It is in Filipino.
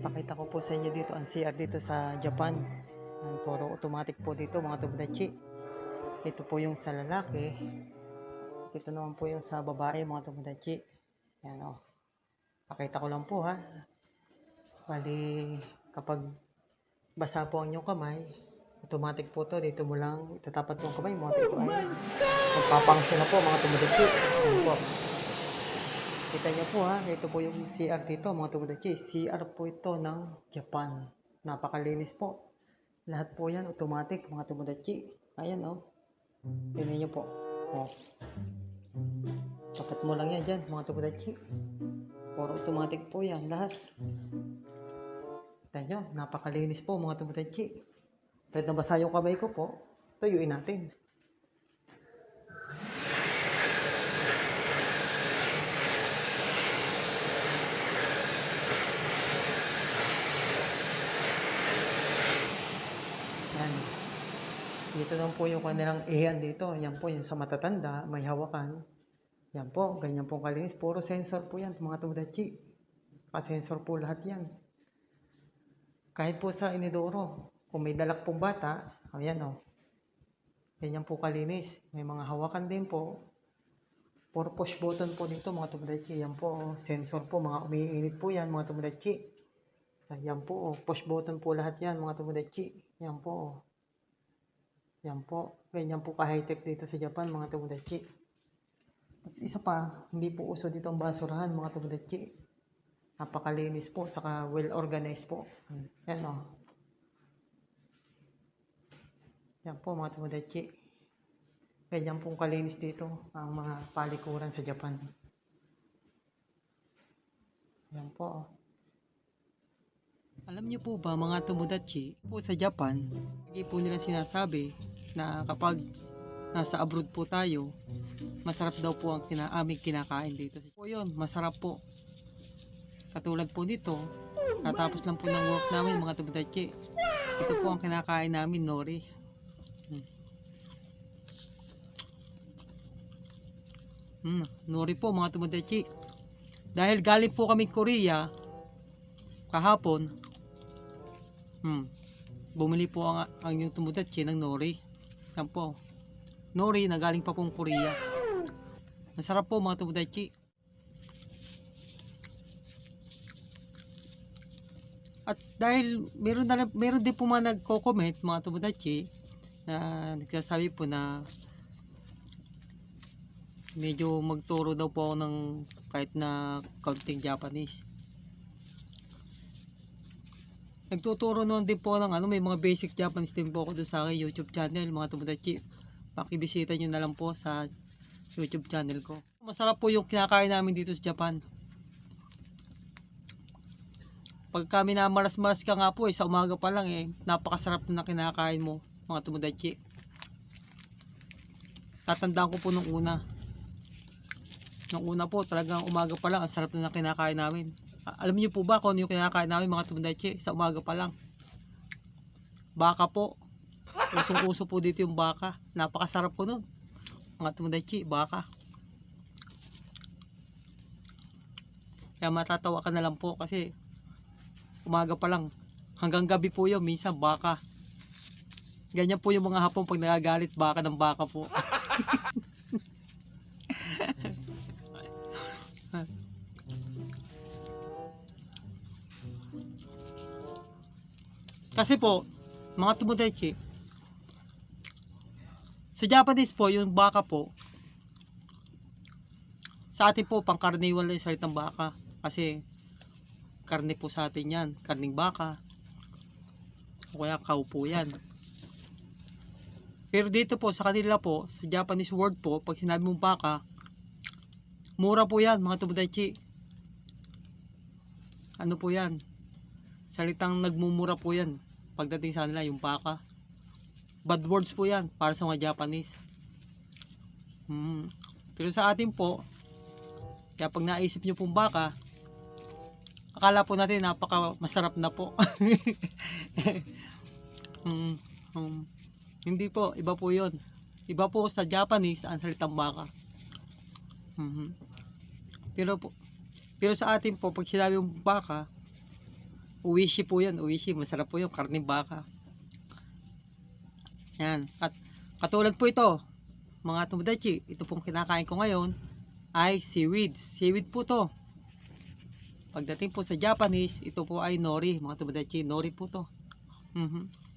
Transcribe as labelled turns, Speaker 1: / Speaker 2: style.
Speaker 1: Pakita ko po sa inyo dito ang CR dito sa Japan. Ang puro automatic po dito mga tubudachi. Ito po yung sa lalaki. Ito naman po yung sa babae mga tubudachi. Yan o. Pakita ko lang po ha. Bali kapag basa po ang inyong kamay, automatic po to. Dito mo lang itatapat yung kamay mo. At ito ay magpapangsyon na po mga tubudachi. Yan po. Kita niyo po ha, ito po yung CR dito mga tubudachi. CR po ito ng Japan. Napakalinis po. Lahat po yan automatic mga tubudachi. Ayan oh. Tingnan niyo po. Oh. Tapat mo lang yan dyan mga tubudachi. Puro automatic po yan lahat. Kita niyo, napakalinis po mga tubudachi. Kahit nabasa yung kamay ko po, tuyuin natin. Yan. Dito lang po yung kanilang iyan dito. Yan po yung sa matatanda, may hawakan. Yan po, ganyan po kalinis. Puro sensor po yan, mga tudachi. Ka-sensor po lahat yan. Kahit po sa inidoro, kung may dalak pong bata, ayan o. Ganyan po kalinis. May mga hawakan din po. Puro push button po dito mga tudachi. Yan po, oh. sensor po, mga umiinit po yan mga tudachi. Yan po, oh. push button po lahat yan mga tudachi. Yan po. oh. Yan po. Ganyan po ka-high-tech dito sa Japan, mga tumudachi. At isa pa, hindi po uso dito ang basurahan, mga tumudachi. Napakalinis po, saka well-organized po. Yan o. Yan po, mga tumudachi. Ganyan pong kalinis dito ang mga palikuran sa Japan. Yan po. Alam niyo po ba mga tumudachi po sa Japan, lagi po nila sinasabi na kapag nasa abroad po tayo, masarap daw po ang kina aming kinakain dito. Po yun, masarap po. Katulad po nito, katapos lang po ng work namin mga tumudachi. Ito po ang kinakain namin, nori. Hmm. Hmm, nori po mga tumudachi. Dahil galing po kami Korea, kahapon, Hmm. Bumili po ang, ang yung tumudatsi ng nori. Yan po. Nori na galing pa pong Korea. Masarap po mga tumudatsi. At dahil meron na meron din po mga nagko-comment mga tumudatsi na nagsasabi po na medyo magturo daw po ako ng kahit na kaunting Japanese. Nagtuturo noon din po ng ano, may mga basic Japanese din po ako doon sa aking YouTube channel, mga tumudachi. Pakibisita nyo na lang po sa YouTube channel ko. Masarap po yung kinakain namin dito sa Japan. Pag kami na maras-maras ka nga po eh, sa umaga pa lang eh, napakasarap na kinakain mo, mga tumudachi. Tatandaan ko po nung una. Nung una po, talagang umaga pa lang, ang sarap na kinakain namin. Alam niyo po ba kung ano yung kinakain namin mga tumundachi sa umaga pa lang? Baka po. Usong-uso po dito yung baka. Napakasarap po nun. Mga tumundachi, baka. Kaya matatawa ka na lang po kasi umaga pa lang. Hanggang gabi po yun, minsan baka. Ganyan po yung mga hapon pag nagagalit baka ng baka po. Kasi po, mga tumudachi, sa Japanese po, yung baka po, sa atin po, pangkarniwal na yung salitang baka. Kasi, karne po sa atin yan. Karning baka. O kaya cow po yan. Pero dito po, sa kanila po, sa Japanese word po, pag sinabi mong baka, mura po yan, mga tumudachi. Ano po yan? Salitang nagmumura po yan. Pagdating sa kanila, yung baka. Bad words po yan, para sa mga Japanese. Hmm. Pero sa atin po, kaya pag naisip nyo pong baka, akala po natin napaka masarap na po. Hmm, hmm. Hindi po, iba po yon. Iba po sa Japanese ang salitang baka. Mhm. Pero po, pero sa atin po, pag sinabi yung baka, Uwishi po yan, uwishi. Masarap po yung karne baka. Yan. At katulad po ito, mga tomodachi, ito pong kinakain ko ngayon ay seaweeds. Seaweed po to. Pagdating po sa Japanese, ito po ay nori, mga tomodachi. Nori po to. Mhm.